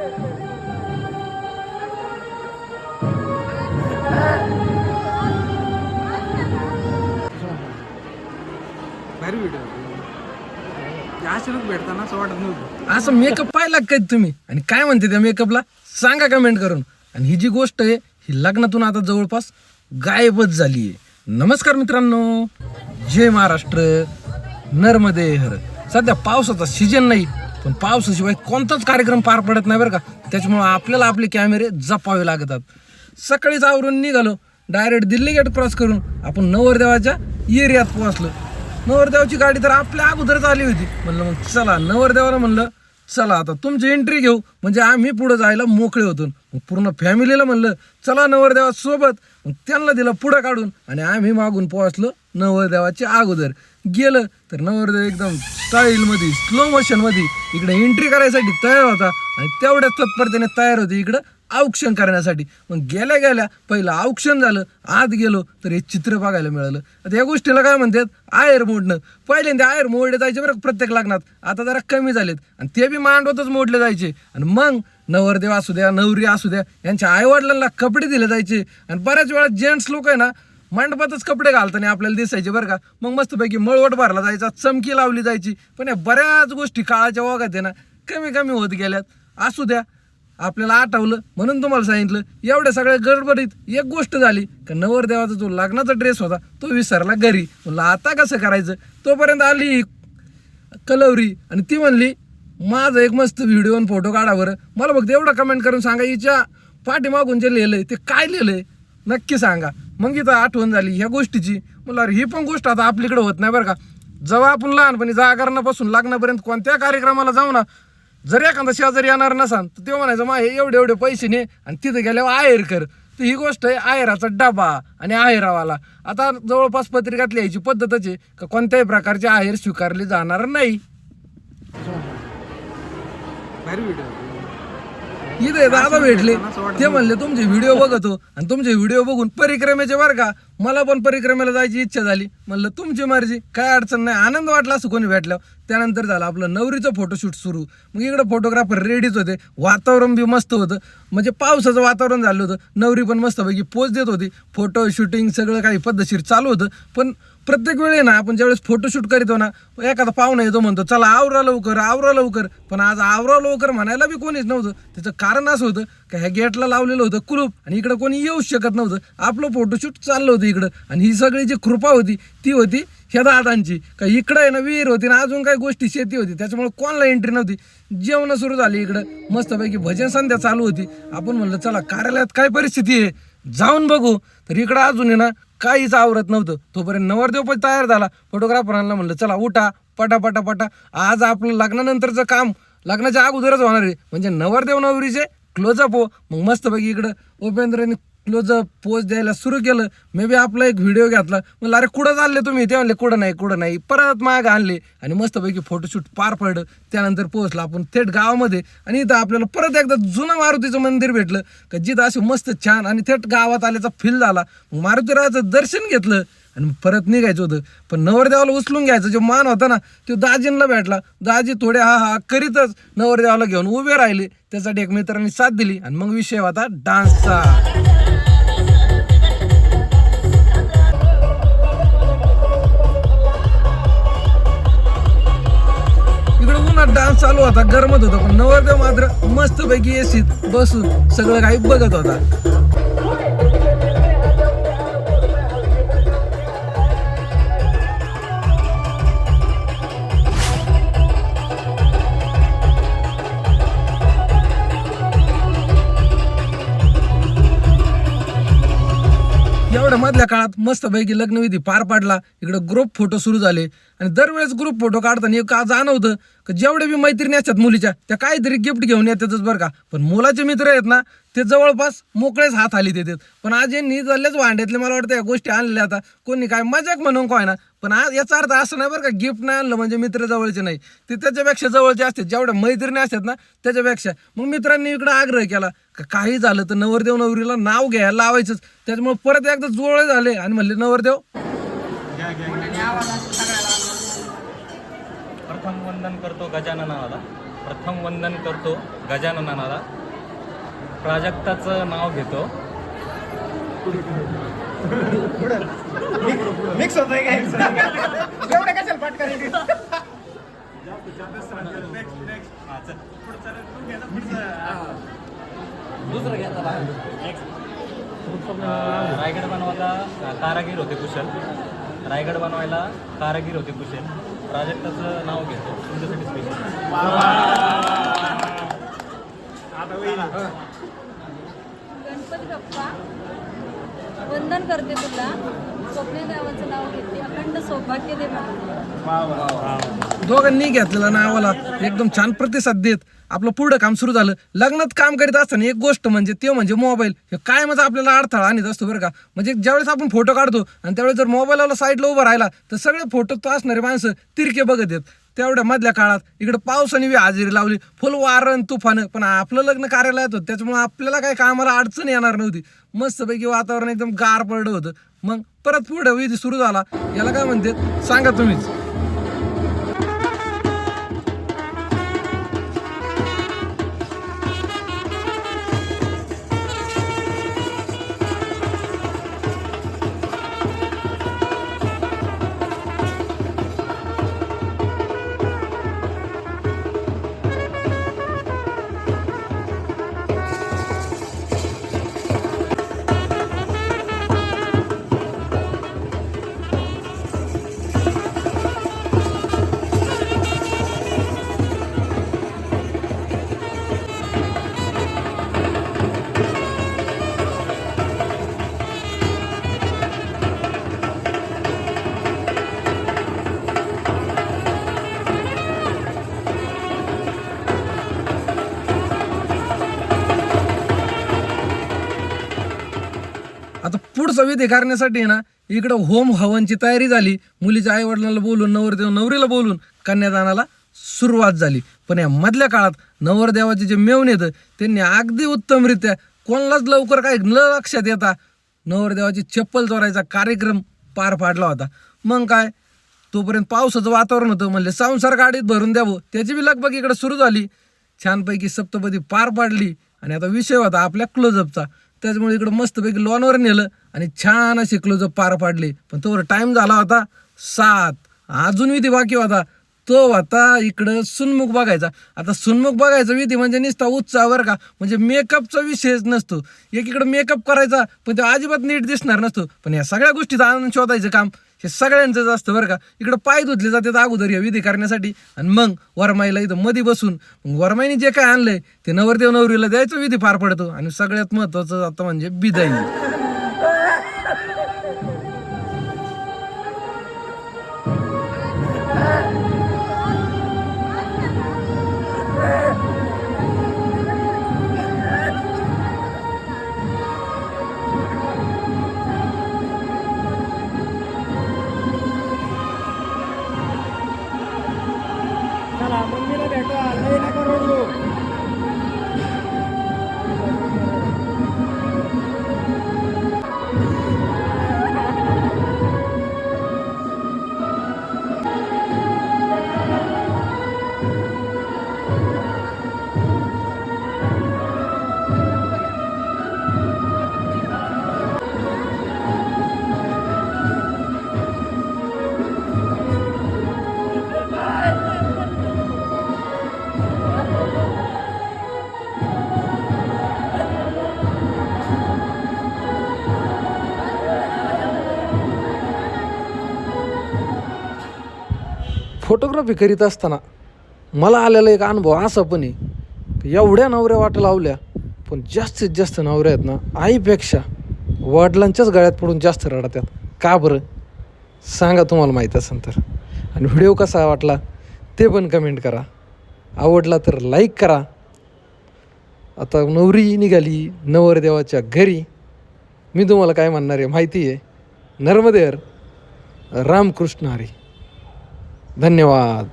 भारी व्हिडिओ असे लोक भेटताना असं वाटत नव्हतं. असं मेकअप पाहिला का तुम्ही? आणि काय म्हणते त्या मेकअपला सांगा कमेंट करून. आणि ही जी गोष्ट आहे ही लग्नातून आता जवळपास गायबच झाली आहे. नमस्कार मित्रांनो. जय महाराष्ट्र. नर्मदे हर. सध्या पावसाचा सीजन नाही. पण पावसाशिवाय कोणताच कार्यक्रम पार पडत नाही बरं का. त्याच्यामुळं आपल्याला आपले कॅमेरे जपावे लागतात. सकाळीच आवरून निघालो डायरेक्ट दिल्ली गेट क्रॉस करून आपण नवरदेवाच्या एरियात पोहोचलो. नवरदेवाची गाडी तर आपल्या अगोदरच आली होती. म्हणलं मग चला नवरदेवाला म्हणलं चला आता तुमची एंट्री घेऊ. म्हणजे आम्ही पुढं जायला मोकळे होतो. मग पूर्ण फॅमिलीला म्हणलं चला नवरदेवासोबत. मग त्यांना दिलं पुढं काढून आणि आम्ही मागून पोहोचलो नवरदेवाच्या अगोदर. गेलं तर नवरदेव एकदम स्टाईलमध्ये स्लो मोशनमध्ये इकडे एंट्री करायसाठी तयार होता आणि तेवढ्याच तत्परतेने तयार होते इकडं औक्षण करण्यासाठी. मग गेल्या गेल्या पहिलं औक्षण झालं आत गेलो तर हे चित्र बघायला मिळालं. आता या गोष्टीला काय म्हणतात? आयर मोडणं पहिल्यांदा आयर मोडले जायचे बरं प्रत्येक लग्नात. आता जरा कमी झालेत. आणि ते बी मांडवतच मोडले जायचे. आणि मग नवरदेव असू द्या नवरी असू द्या यांच्या आईवडिलांना कपडे दिले जायचे. आणि बऱ्याच वेळा जेंट्स लोक आहे ना मंडपातच कपडे घालताना आपल्याला दिसायचे बरं का. मग मस्तपैकी मळवट भरला जायचा चमकी लावली जायची. पण या बऱ्याच गोष्टी काळाच्या ओघात आहे ना कमी कमी होत गेल्यात. असू द्या आपल्याला आठवलं म्हणून तुम्हाला सांगितलं एवढ्या सगळ्या गडबडीत एक गोष्ट झाली का नवरदेवाचा जो लग्नाचा ड्रेस होता तो विसरला घरी. म्हणलं आता कसं करायचं? तोपर्यंत आली कलवरी आणि ती म्हणली माझं एक मस्त व्हिडिओ आणि फोटो काढा बरं. मला फक्त एवढा कमेंट करून सांगा हिच्या पाठीमागून जे लिहिलं आहे ते काय लिहिलं आहे नक्की सांगा. मग इथं आठवण झाली ह्या गोष्टीची. म्हणलं अरे ही पण गोष्ट आता आपलीकडे होत नाही बरं का. जेव्हा आपण लहानपणी जागरणापासून लागण्यापर्यंत कोणत्या कार्यक्रमाला जाऊ ना जर एखादा शेजारी येणार नसाल तर तेव्हा म्हणायचं मा हे एवढे एवढे पैसे ने आणि तिथे गेल्यावर आहेर कर. तर ही गोष्ट आहे आहेराचा डबा आणि आहेरावाला. आता जवळपास पत्रिकात लिहायची पद्धतच आहे का कोणत्याही प्रकारचे आहेर स्वीकारले जाणार नाही. भारी व्हिडिओ इथे दादा भेटले. ते म्हणले तुमचे व्हिडिओ बघतो आणि तुमचे व्हिडिओ बघून परिक्रमेचे बरं का. मला पण परिक्रमेला जायची इच्छा झाली. म्हणलं तुमची मर्जी. काय अडचण नाही. आनंद वाटला असं कोणी भेटल्यावर. त्यानंतर झालं आपलं नवरीचं फोटोशूट सुरू. मग इकडं फोटोग्राफर रेडीच होते. वातावरण बी मस्त होतं. म्हणजे पावसाचं वातावरण झालं होतं. नवरी पण मस्तपैकी पोच देत होती. फोटो शूटिंग सगळं काही पद्धतशीर चालू होतं. पण प्रत्येक वेळी ना आपण ज्यावेळेस फोटोशूट करीतो ना एखादा पाहुणा येतो म्हणतो चला आवरा लवकर आवरा लवकर. पण आज आवरा लवकर म्हणायला बी कोणीच नव्हतं. त्याचं कारण असं होतं का ह्या गेटला लावलेलं होतं कुलूप आणि इकडं कोणी येऊच शकत नव्हतं. आपलं फोटोशूट चाललं होतं. इकडं. आणि ही सगळी जी कृपा होती ती होती ह्या दादांची. का इकडं आहे ना विहीर होती ना अजून काही गोष्टी शेती होती. त्याच्यामुळे कोणाला एंट्री नव्हती. जेवणं सुरू झाली इकडं. मस्तपैकी भजन संध्या चालू होती. आपण म्हणलं चला कार्यालयात काय परिस्थिती आहे? जाऊन बघू. तर इकडं अजून आहे ना काहीच आवरत नव्हतं. तोपर्यंत नवरदेव पण तयार झाला. फोटोग्राफरांना म्हणलं चला उठा. पटा पटा पटा. आज आपलं लग्नानंतरचं काम लग्नाच्या अगोदरच होणार आहे. म्हणजे नवरदेव नवरीचे क्लोजअप हो. मग मस्तपैकी इकडं उपेंद्रने क्लोजअप पोज द्यायला सुरू केलं मे बी आपला एक व्हिडिओ घेतला. म्हणलं अरे कुठं चालले तुम्ही? ते म्हणले कुठं नाही कुठं नाही. परत माग आणले आणि मस्तपैकी फोटोशूट पार पडलं. त्यानंतर पोहोचलं आपण थेट गावामध्ये आणि इथं आपल्याला परत एकदा जुनं मारुतीचं मंदिर भेटलं. का जिथं असे मस्त छान आणि थेट गावात आल्याचा फील झाला. मग मारुतीराजाचं दर्शन घेतलं आणि परत निघायचं होतं. पण नवरदेवाला उचलून घ्यायचं जो मान होता ना तो दाजींना भेटला. दाजी थोडे हा हा करीतच नवरदेवाला घेऊन उभे राहिले. त्यासाठी एक मित्रांनी साथ दिली आणि मग विषय होता डान्सचा. चालू होता गरमत होता पण नवरदेव मात्र मस्तपैकी एसीत बसून सगळं काही बघत होता. एवढ्या मधल्या काळात मस्तपैकी लग्नविधी पार पाडला. इकडे ग्रुप फोटो सुरू झाले. आणि दरवेळेस ग्रुप फोटो काढताना एक का जाणवतं का जेवढे बी मैत्रिणी असतात मुलीच्या त्या काहीतरी गिफ्ट घेऊन येतातच बरं का. पण मुलाचे मित्र आहेत ना ते जवळपास मोकळेच हात हाली देतात पण आज यांनी झाल्याच भांड्यातले मला वाटतं या गोष्टी आणल्या आता. कोणी काय मजाक म्हणून काय ना. पण आज याचा अर्थ असं नाही बरं का गिफ्ट नाही आणलं म्हणजे मित्र जवळचे नाही. ते त्याच्यापेक्षा जवळचे असतात. जेवढ्या मैत्रिणी असतात ना त्याच्यापेक्षा. मग मित्रांनी इकडे आग्रह केला का काही झालं तर नवरदेव नवरीला नाव घ्यायला लावायचंच. त्याच्यामुळे परत एकदा जोळ झाले आणि म्हणले नवरदेव. प्रथम वंदन करतो गजाननाला प्रथम वंदन करतो गजाननाला प्राजक्ताचं नाव घेतो. मिक्स होत आहे काय एवढं कशाला पाठ करायची दुसरं घ्या रायगड बनवायला अ, कारागीर होते कुशल. रायगड बनवायला कारागीर होते कुशल. प्राजक्ताचं नाव घेतो. तुमच्यासाठी स्पेशल गणपती बाप्पा वंदन करते तुला. स्वप्ने देवाचं नाव घेते. अखंड सौभाग्य दे मला. दोघांनी घेतलेला नावाला एकदम छान प्रतिसाद देत आपलं पुढं काम सुरू झालं. लग्नात काम करीत असताना एक गोष्ट म्हणजे ते म्हणजे मोबाईल. हे काय म्हणजे आपल्याला अडथळा आणत असतो बरं का. म्हणजे ज्यावेळेस आपण फोटो काढतो आणि त्यावेळेस जर मोबाईलवाला साईडला उभं राहिला तर सगळे फोटो तो असणारे माणसं तिरके बघत येत तेवढ्या मधल्या काळात इकडे पावसाने बी हजेरी लावली. फुल वारण तुफान. पण आपलं लग्न कार्यालयात होतं. त्याच्यामुळे आपल्याला काय कामाला अडचण येणार नव्हती. मस्तपैकी वातावरण एकदम गार पडलं होतं. मग परत पुढे विधी सुरू झाला. याला काय म्हणते सांगा तुम्हीच. पुढचा विधी करण्यासाठी ना इकडं होम हवनची तयारी झाली. मुलीच्या आई वडिलांना बोलून नवरदेव नवरीला बोलून कन्यादानाला सुरुवात झाली. पण या मधल्या काळात नवरदेवाचे जे मेवून येतं त्यांनी अगदी उत्तमरित्या कोणालाच लवकर काही न लक्षात येता नवरदेवाची चप्पल चोरायचा कार्यक्रम पार पाडला होता. मग काय? तोपर्यंत पावसाचं वातावरण होतं. म्हणले संसार गाडीत भरून द्यावं. त्याची बी लगबग इकडे सुरू झाली. छानपैकी सप्तपदी पार पाडली. आणि आता विषय होता आपल्या क्लोजअपचा त्याच्यामुळे इकडं मस्तपैकी लॉनवर नेलं आणि छान असे क्लोजअप पार पाडले. पण तोवर टाईम झाला होता सात. अजून विधी बाकी होता. तो आता इकडं सुनमुख बघायचा. आता सुनमुख बघायचा विधी म्हणजे नुसता उत्साह का. म्हणजे मेकअपचा विषयच नसतो. एकीकडं मेकअप करायचा पण तो अजिबात नीट दिसणार नसतो. पण या सगळ्या गोष्टीचा आनंद शोधायचं काम. हे सगळ्यांचंच असतं बरं का. इकडं पाय धुतले जातात अगोदर या विधी करण्यासाठी. आणि मग वरमाईला इथं मध्ये बसून मग वरमाईने जे काय आणलंय ते नवरदेव नवरीला द्यायचं विधी पार पडतो. आणि सगळ्यात महत्वाचं आता म्हणजे बिदाई. फोटोग्राफी करीत असताना मला आलेला एक अनुभव असा पण आहे एवढ्या नवऱ्या वाटा लावल्या पण जास्तीत जास्त नवऱ्या आहेत ना आईपेक्षा वडिलांच्याच गळ्यात पडून जास्त रडतात. का बरं? सांगा तुम्हाला माहीत असेल तर. आणि व्हिडिओ कसा वाटला ते पण कमेंट करा. आवडला तर लाईक करा. आता नवरी निघाली नवरदेवाच्या घरी. मी तुम्हाला काय म्हणणार आहे माहिती आहे? नर्मदेर रामकृष्ण हरी. धन्यवाद.